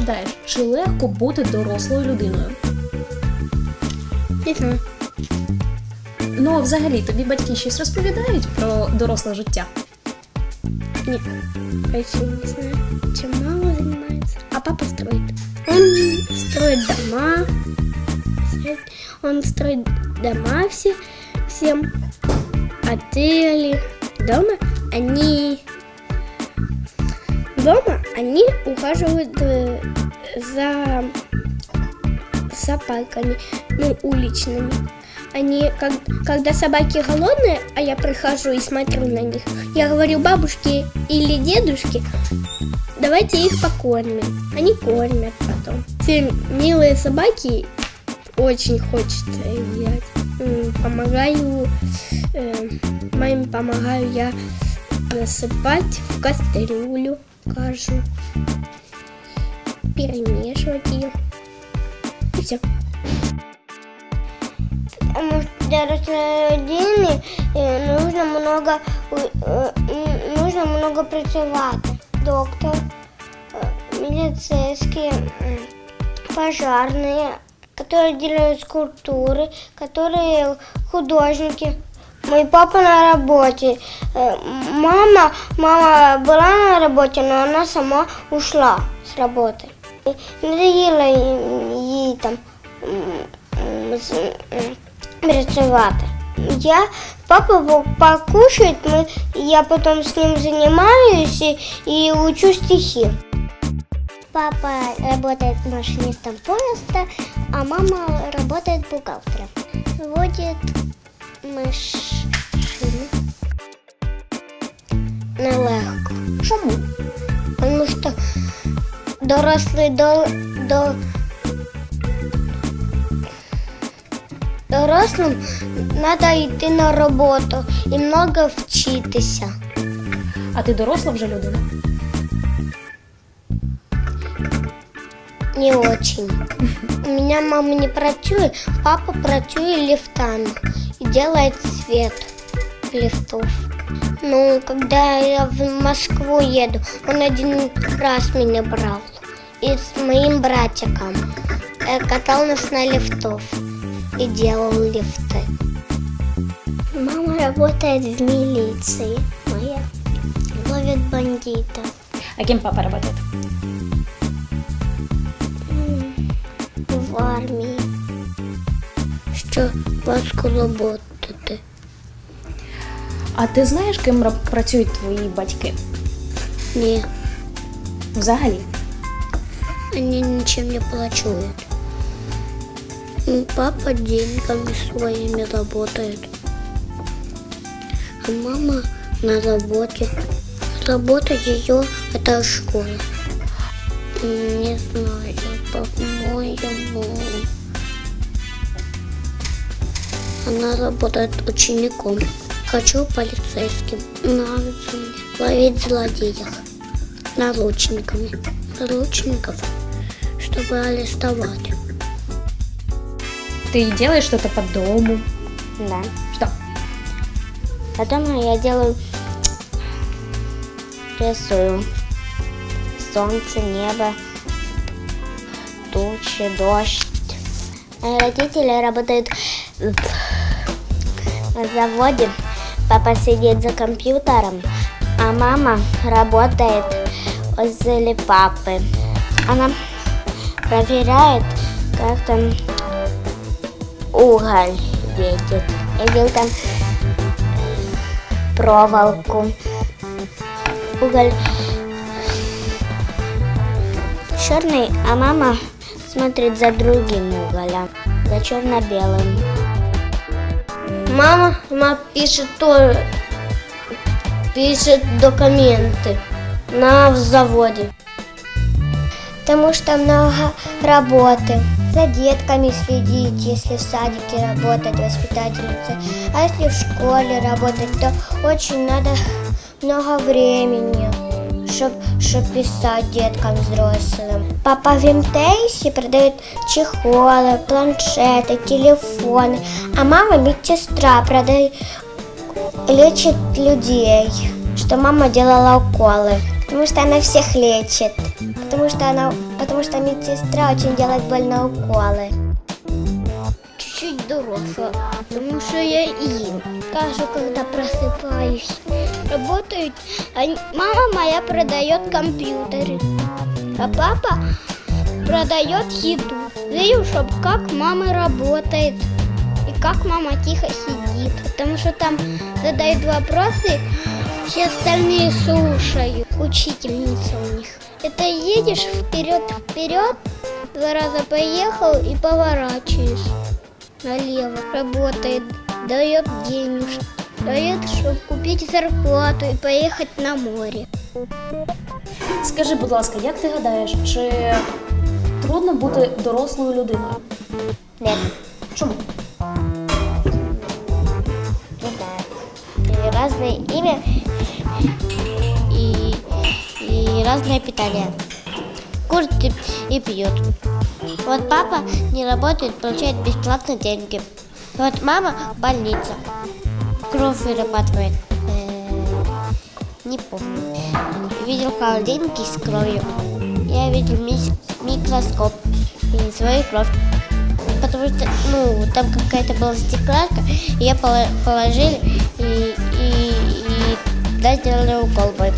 ти гадаєш, чи легко бути дорослою людиною? Не знаю. Ну, а взагалі, тобі батьки щось розповідають про доросле життя? Нет. Вообще не знаю. Чем мама занимается. А папа строит. Он строит дома. строит- Он строит дома все, всем. Отели. Дома они... Дома они ухаживают э, за собаками, ну, уличными. Они, как, когда собаки голодные, а я прихожу и смотрю на них, я говорю бабушке или дедушке, давайте их покормим. Они кормят потом. Все милые собаки очень взять. М, Помогаю, э, маме помогаю я насыпать в кастрюлю кашу, перемешивать ее. И все. Потому что для людини е, нужно много, е, м, нужно много працювати. Доктор, милицейские, пожарные, которые делают скульптуры, которые художники. Мой папа на работе. Э, Мама, мама была на работе, но она сама ушла с работы. Надоело ей- там працювати. Я папа по- покушает, мы, я потом с ним занимаюсь и, и учу стихи. Папа работает машинистом поезда, а мама работает бухгалтером. Водит машину. Нелегко. Чому? Потому что дорослый до, до дорослым надо йти на роботу і много вчитися. А ти доросла вже людина? Не очень. У меня мама не працює, папа працює лифтами и делает свет лифтов. Ну, когда я в Москву еду, он один раз меня брал. И с моим братиком э, катал нас на лифтов и делал лифты. Мама работает в милиции моя. Ловит бандитов. А ким папа працює? в армії. Що важко роботати. А ти знаєш, ким ра- працюють твої батьки? Ні, Взагалі? вони нічим не плачують. Ну, Папа деньгами своими работает. А мама на работе. Работа ее это школа. М, Не знаю, по-моему. Она работает учеником. Хочу полицейским. Нравится мне ловить злодеев. Наручниками. Наручников, чтобы арестовать. Ты делаешь что-то по дому? Да. Что? А дома я делаю рисую солнце, небо, тучи, дождь. Мои родители работают на заводе. Папа сидит за компьютером, а мама работает возле папы. Она проверяет, как там уголь едет. Или там проволоку. Уголь черный, а мама смотрит за другим уголем, за черно-белым. Мама, мама пишет тоже, пишет документы на заводе. Потому что много работы. За детками следить, если в садике работать воспитательница. А если в школе работать, то очень надо много времени, чтобы писать деткам взрослым. Папа в МТС продает чехолы, планшеты, телефоны. А мама медсестра продает, лечит людей, что мама делала уколы. Потому что она всех лечит. Потому что она, потому что медсестра очень делает больно уколы. Чуть-чуть доросла, потому что я им кажу, когда просыпаюсь. Работают, мама моя продает компьютеры, а папа продает еду. Вижу, чтоб как мама работает и как мама тихо сидит. Потому что там задают вопросы, все остальные слушают. Учительница у них. Это едешь вперед вперед, два раза поехал и поворачиваешь налево. Работает, дает денежки. Дает, чтобы купить зарплату и поехать на море. Скажи, будь ласка, як ти гадаєш, чи трудно бути дорослою людиною? Нет, Чому? не знаю. Разное имя и, и разное питание. Курит и, и пьет. Вот папа не работает, получает бесплатно деньги. Вот мама в больнице. Кровь вырабатывает. Э, Не помню. Видел холодильники с кровью. Я видел микроскоп и свою кровь. Потому что, ну, там какая-то была стеклянка, ее положили и, и, и да, сделали укол мой.